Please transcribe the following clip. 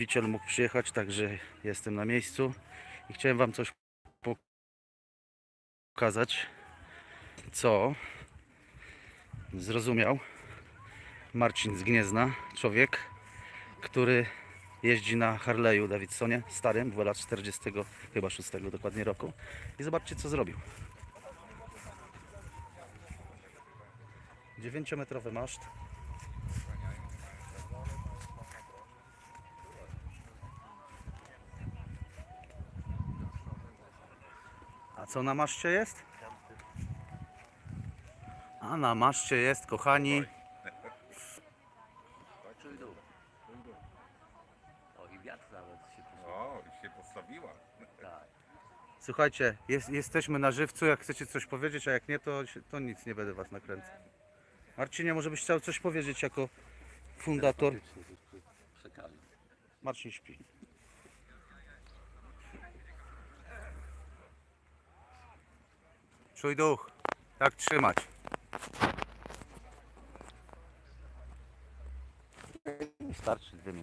przedstawiciel mógł przyjechać, także jestem na miejscu i chciałem Wam coś pokazać, co zrozumiał Marcin z Gniezna, człowiek, który jeździ na Harley'u Davidsonie, starym, 2 lat 40, chyba 6 dokładnie roku. I zobaczcie, co zrobił. 9-metrowy maszt. A co na maszcie jest? A na maszcie jest, kochani. O i wiatr nawet się. O, i się postawiła. Tak. Słuchajcie, jest, jesteśmy na żywcu, jak chcecie coś powiedzieć, a jak nie, to, to nic nie będę was nakręcał. Marcinie, może byś chciał coś powiedzieć jako fundator? Przekali. Marcin śpi. Czuj duch, tak trzymać. Starczy dwie minuty.